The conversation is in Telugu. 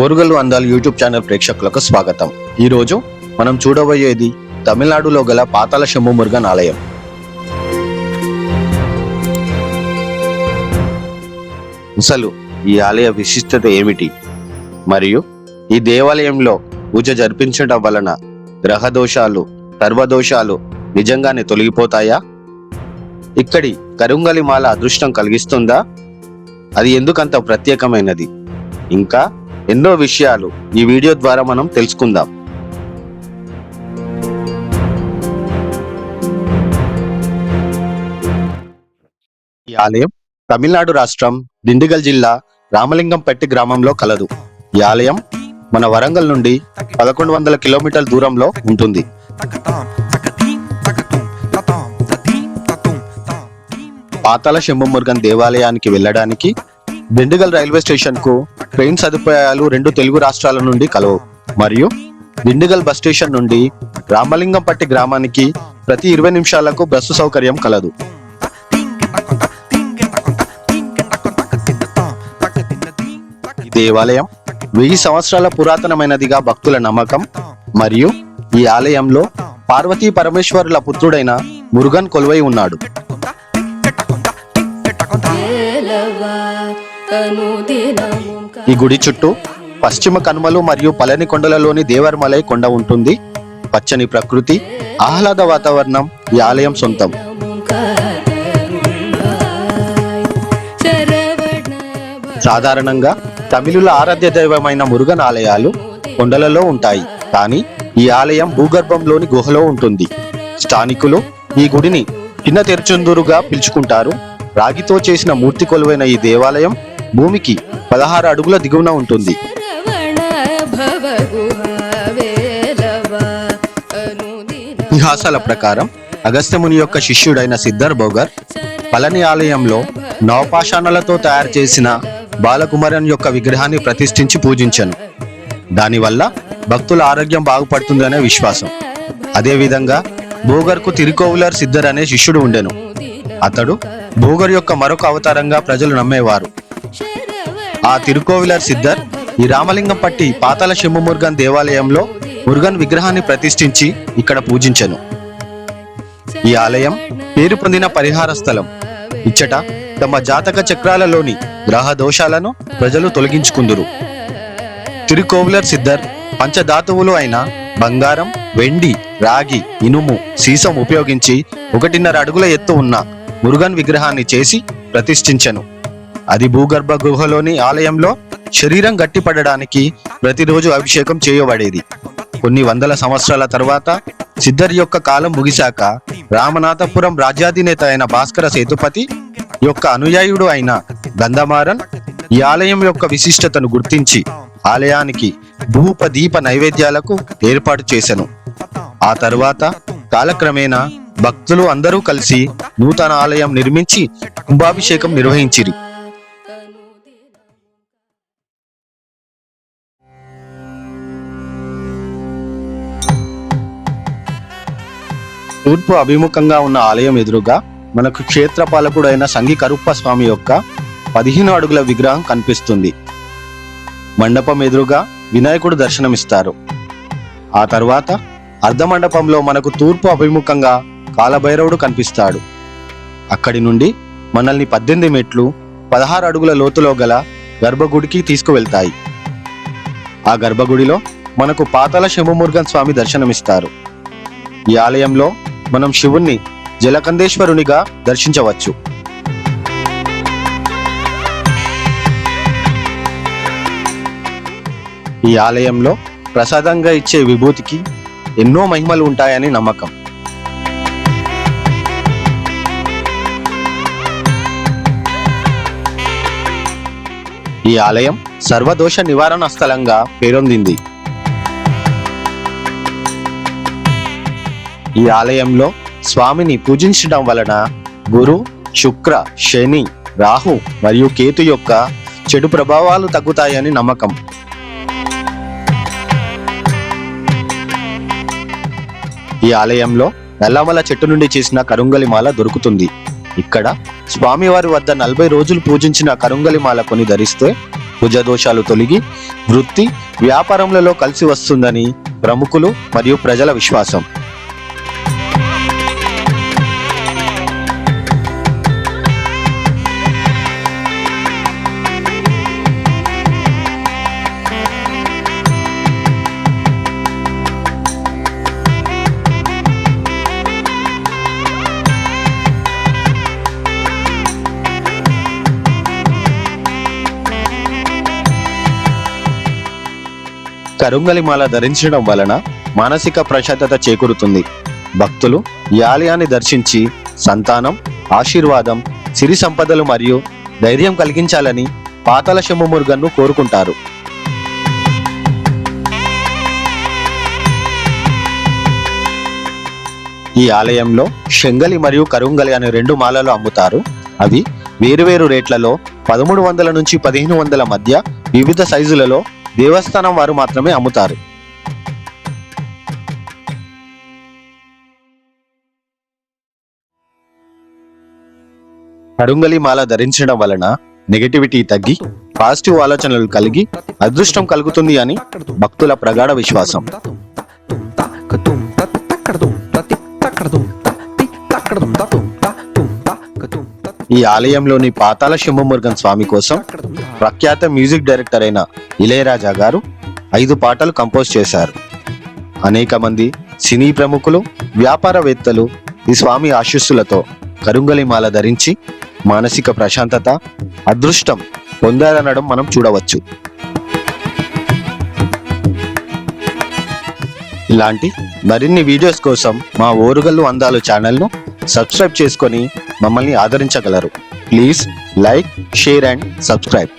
ఓరుగల్లు అందాలు యూట్యూబ్ ఛానల్ ప్రేక్షకులకు స్వాగతం. ఈ రోజు మనం చూడబోయేది తమిళనాడులో గల పాతాల శంభు మురుగన్ ఆలయం. అసలు ఈ ఆలయ విశిష్టత ఏమిటి? మరియు ఈ దేవాలయంలో పూజ జరిపించడం వలన గ్రహ దోషాలు సర్వదోషాలు నిజంగానే తొలగిపోతాయా? ఇక్కడి కరుంగలి మాల అదృష్టం కలిగిస్తుందా? అది ఎందుకంత ప్రత్యేకమైనది? ఇంకా ఎన్నో విషయాలు ఈ వీడియో ద్వారా మనం తెలుసుకుందాం. ఈ ఆలయం తమిళనాడు రాష్ట్రం దిండిగల్ జిల్లా రామలింగంపట్టి గ్రామంలో కలదు. ఈ ఆలయం మన వరంగల్ నుండి పదకొండు వందల కిలోమీటర్ల దూరంలో ఉంటుంది. Takatam, takatim, పాతాల శంభుమురుగన్ దేవాలయానికి వెళ్ళడానికి దిండుగల్ రైల్వే స్టేషన్కు ట్రైన్ సదుపాయాలు రెండు తెలుగు రాష్ట్రాల నుండి కలవు. మరియు దిండుగల్ బస్ స్టేషన్ నుండి రామలింగంపట్టి గ్రామానికి ప్రతి ఇరవై నిమిషాలకు బస్సు సౌకర్యం కలదు. దేవాలయం వెయ్యి సంవత్సరాల పురాతనమైనదిగా భక్తుల నమ్మకం మరియు ఈ ఆలయంలో పార్వతీ పరమేశ్వరుల పుత్రుడైన మురుగన్ కొలువై ఉన్నాడు. ఈ గుడి చుట్టూ పశ్చిమ కనుమలు మరియు పళని కొండలలోని దేవరమలై కొండ ఉంటుంది. పచ్చని ప్రకృతి ఆహ్లాద వాతావరణం ఈ ఆలయం సొంతం. సాధారణంగా తమిళుల ఆరాధ్య దైవమైన మురుగన్ ఆలయాలు కొండలలో ఉంటాయి. కానీ ఈ ఆలయం భూగర్భంలోని గుహలో ఉంటుంది. స్థానికులు ఈ గుడిని చిన్న తెరుచుందురుగా పిలుచుకుంటారు. రాగితో చేసిన మూర్తి కొలువైన ఈ దేవాలయం భూమికి పదహారు అడుగుల దిగువన ఉంటుంది. ఇతిహాసాల ప్రకారం అగస్త్యముని యొక్క శిష్యుడైన సిద్ధర్ బోగర్ పళని ఆలయంలో నవపాషాణాలతో తయారు చేసిన బాలకుమారన్ యొక్క విగ్రహాన్ని ప్రతిష్ఠించి పూజించను. దానివల్ల భక్తుల ఆరోగ్యం బాగుపడుతుందనే విశ్వాసం. అదేవిధంగా భోగర్కు తిరుకోవులర్ సిద్ధర్ అనే శిష్యుడు ఉండెను. అతడు భోగర్ యొక్క మరొక అవతారంగా ప్రజలు నమ్మేవారు. ఆ తిరుకోవిలర్ సిద్ధర్ ఈ రామలింగంపట్టి పాతాల శివమురుగన్ దేవాలయంలో మురుగన్ విగ్రహాన్ని ప్రతిష్ఠించి ఇక్కడ పూజించెను. ఈ ఆలయం పేరు పొందిన పరిహార స్థలం. ఇచ్చట తమ జాతక చక్రాలలోని గ్రహ దోషాలను ప్రజలు తొలగించుకుందురు. తిరుకోవులర్ సిద్ధర్ పంచధాతువులు అయిన బంగారం వెండి రాగి ఇనుము సీసం ఉపయోగించి ఒకటిన్నర అడుగుల ఎత్తు ఉన్న మురుగన్ విగ్రహాన్ని చేసి ప్రతిష్ఠించను. అది భూగర్భ గుహలోని ఆలయంలో శరీరం గట్టిపడడానికి ప్రతిరోజు అభిషేకం చేయబడేది. కొన్ని వందల సంవత్సరాల తర్వాత సిద్ధర్ యొక్క కాలం ముగిశాక రామనాథపురం రాజ్యాధినేత అయిన భాస్కర సేతుపతి యొక్క అనుయాయుడు అయిన గంధమారన్ ఈ ఆలయం యొక్క విశిష్టతను గుర్తించి ఆలయానికి భూప దీప నైవేద్యాలకు ఏర్పాటు చేశాను ఆ తరువాత కాలక్రమేణా భక్తులు అందరూ కలిసి నూతన ఆలయం నిర్మించి కుంభాభిషేకం నిర్వహించిరి. తూర్పు అభిముఖంగా ఉన్న ఆలయం ఎదురుగా మనకు క్షేత్రపాలకుడైన సంగి కరుప్ప స్వామి యొక్క పదిహేను అడుగుల విగ్రహం కనిపిస్తుంది. మండపం ఎదురుగా వినాయకుడు దర్శనమిస్తారు. ఆ తర్వాత అర్ధమండపంలో మనకు తూర్పు అభిముఖంగా కాలభైరవుడు కనిపిస్తాడు. అక్కడి నుండి మనల్ని పద్దెనిమిది మెట్లు పదహారు అడుగుల లోతులో గల గర్భగుడికి తీసుకువెళ్తాయి. ఆ గర్భగుడిలో మనకు పాతాల శంభుమురుగన్ స్వామి దర్శనమిస్తారు. ఈ ఆలయంలో మనం శివుణ్ణి జలకందేశ్వరునిగా దర్శించవచ్చు. ఈ ఆలయంలో ప్రసాదంగా ఇచ్చే విభూతికి ఎన్నో మహిమలు ఉంటాయని నమ్మకం. ఈ ఆలయం సర్వదోష నివారణ స్థలంగా పేరొందింది. ఈ ఆలయంలో స్వామిని పూజించడం వలన గురు శుక్ర శని రాహు మరియు కేతు యొక్క చెడు ప్రభావాలు తగ్గుతాయని నమ్మకం. ఈ ఆలయంలో నల్లమల చెట్టు నుండి చేసిన కరుంగలిమాల దొరుకుతుంది. ఇక్కడ స్వామివారి వద్ద నలభై రోజులు పూజించిన కరుంగలిమాల కొని ధరిస్తే భుజదోషాలు తొలగి వృత్తి వ్యాపారములలో కలిసి వస్తుందని ప్రముఖులు మరియు ప్రజల విశ్వాసం. కరుంగలి మాల ధరించడం వలన మానసిక ప్రశాంతత చేకూరుతుంది. భక్తులు ఈ ఆలయాన్ని దర్శించి సంతానం ఆశీర్వాదం సిరి సంపదలు మరియు ధైర్యం కలిగించాలని పాతాల శంభుమురుగన్ను కోరుకుంటారు. ఈ ఆలయంలో శంగలి మరియు కరుంగలి అనే రెండు మాలలు అమ్ముతారు. అవి వేరువేరు రేట్లలో పదమూడు వందల నుంచి పదిహేను వందల మధ్య వివిధ సైజులలో దేవస్థానం వారు మాత్రమే అమ్ముతారు. కరుంగలి మాల ధరించడం వలన నెగటివిటీ తగ్గి పాజిటివ్ ఆలోచనలు కలిగి అదృష్టం కలుగుతుంది అని భక్తుల ప్రగాఢ విశ్వాసం. ఈ ఆలయంలోని పాతాల శంభుమురుగన్ స్వామి కోసం ప్రఖ్యాత మ్యూజిక్ డైరెక్టర్ అయిన ఇళయరాజా గారు ఐదు పాటలు కంపోజ్ చేశారు. అనేక మంది సినీ ప్రముఖులు వ్యాపారవేత్తలు ఈ స్వామి ఆశీస్సులతో కరుంగలిమాల ధరించి మానసిక ప్రశాంతత అదృష్టం పొందారనడం మనం చూడవచ్చు. ఇలాంటి మరిన్ని వీడియోస్ కోసం మా ఓరుగల్లు అందాలు ఛానల్ను సబ్స్క్రైబ్ చేసుకొని మమ్మల్ని ఆదరించగలరు. Please like share and subscribe.